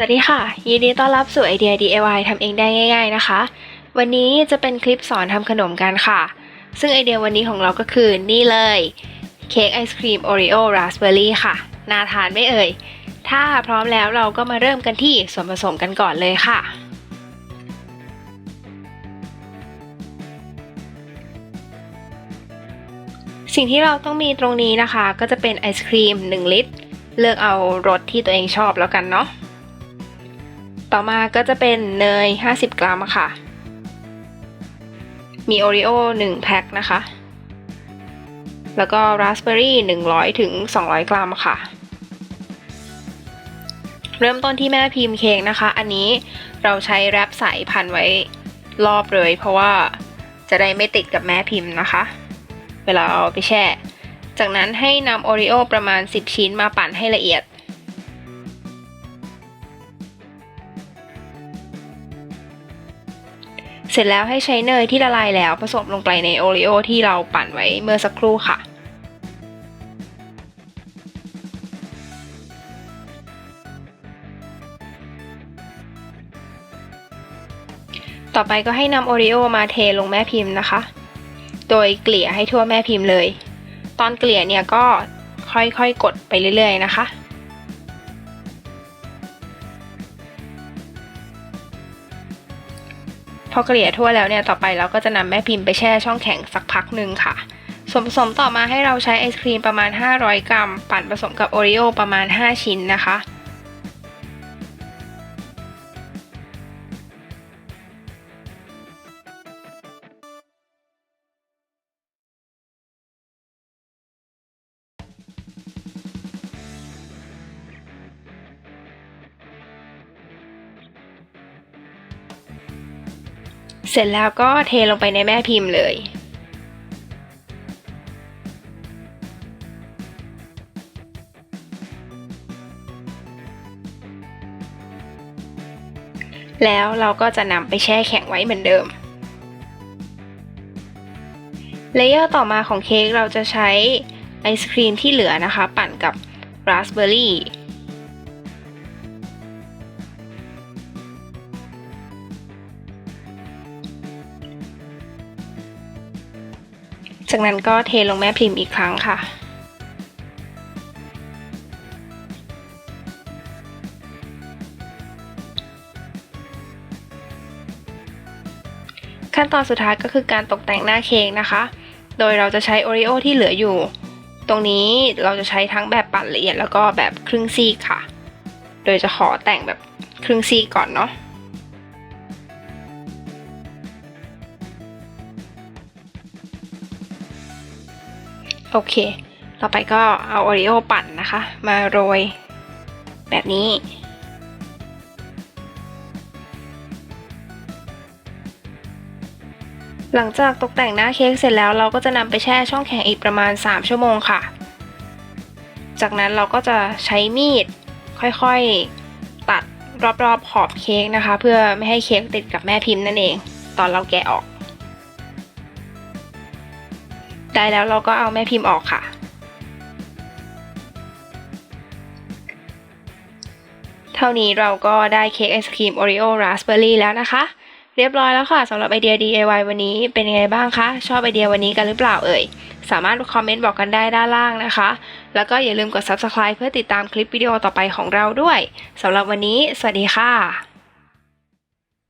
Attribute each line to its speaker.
Speaker 1: สวัสดีค่ะ ยินดีต้อนรับสู่ไอเดีย DIY ทำเองได้ง่าย ๆนะคะ วันนี้จะเป็นคลิปสอนทำขนมกันค่ะ ซึ่งไอเดียวันนี้ของเราก็คือนี่เลย เค้กไอศครีมโอรีโอราสเบอร์รี่ค่ะ น่าทานไม่เอ่ย ถ้าพร้อมแล้วเราก็มาเริ่มกันที่ส่วนผสมกันก่อนเลยค่ะ สิ่งที่เราต้องมีตรงนี้นะคะ ก็จะเป็นไอศครีม 1 ลิตร เลือกเอารสที่ตัวเองชอบแล้วกันเนาะ ต่อมาก็จะเป็นเนย 50 กรัมค่ะ มีโอรีโอ1แพ็คนะคะ แล้วก็ราสเบอร์รี่100ถึง200 กรัมค่ะ เริ่มต้นที่แม่พิมพ์เค้กนะคะ อันนี้เราใช้แรปใสพันไว้รอบเลย เพราะว่าจะได้ไม่ติดกับแม่พิมพ์นะคะ เวลาเอาไปแช่ จากนั้นให้นำโอรีโอประมาณ 10 ชิ้นมาปั่นให้ละเอียด ร็จแล้วให้ใช้เนยที่ละลายแล้วผสมลงไปในโอรีโอที่เราปั่นไว้เมื่อสักครู่ค่ะ ต่อไปก็ให้นำโอรีโอมาเทลงแม่พิมพ์นะคะ โดยเกลี่ยให้ทั่วแม่พิมพ์เลย ตอนเกลี่ยเนี่ยก็ค่อยๆกดไปเรื่อยๆนะคะ อเกลี่ยทั่วแล้วเนี่ยต่อไปเราก็จะนำแม่พิมพ์ไปแช่ช่องแข็งสักพักหนึ่งค่ะ ส่วนผสมต่อมาให้เราใช้ไอศครีมประมาณ 500 กรัม ปั่นผสมกับโอรีโอประมาณ 5 ชิ้นนะคะ เสร็จแล้วก็เทลงไปในแม่พิมพ์เลย แล้วเราก็จะนำไปแช่แข็งไว้เหมือนเดิม เลเยอร์ต่อมาของเค้กเราจะใช้ไอศครีมที่เหลือนะคะ ปั่นกับราสเบอร์รี่ จากนั้นก็เทลงแม่พิมพ์อีกครั้งค่ะ ขั้นตอนสุดท้ายก็คือการตกแต่งหน้าเค้กนะคะ โดยเราจะใช้โอรีโอที่เหลืออยู่ ตรงนี้เราจะใช้ทั้งแบบปั่นละเอียดแล้วก็แบบครึ่งซีกค่ะ โดยจะขอแต่งแบบครึ่งซีกก่อนเนาะ อเค ต่อไปก็เอาโอรีโอปั่นนะคะ มาโรยแบบนี้หลังจากตกแต่งหน้าเค้กเสร็จแล้วเราก็จะนำไปแช่ช่องแข็งอีกประมาณ 3 ชั่วโมงค่ะ จากนั้นเราก็จะใช้มีดค่อยๆตัดรอบๆขอบเค้กนะคะ เพื่อไม่ให้เค้กติดกับแม่พิมพ์นั่นเอง ตอนเราแกะออก ได้แล้วเราก็เอาแม่พิมพ์ออกค่ะ เท่านี้เราก็ได้เค้กไอศครีมโอรีโอราสเบอร์รี่แล้วนะคะ เรียบร้อยแล้วค่ะสำหรับไอเดีย DIY วันนี้เป็นยังไงบ้างคะ ชอบไอเดียวันนี้กันหรือเปล่าเอ่ย สามารถคอมเมนต์บอกกันได้ด้านล่างนะคะ แล้วก็อย่าลืมกด Subscribe เพื่อติดตามคลิปวิดีโอต่อไปของเราด้วยสำหรับวันนี้ สวัสดีค่ะ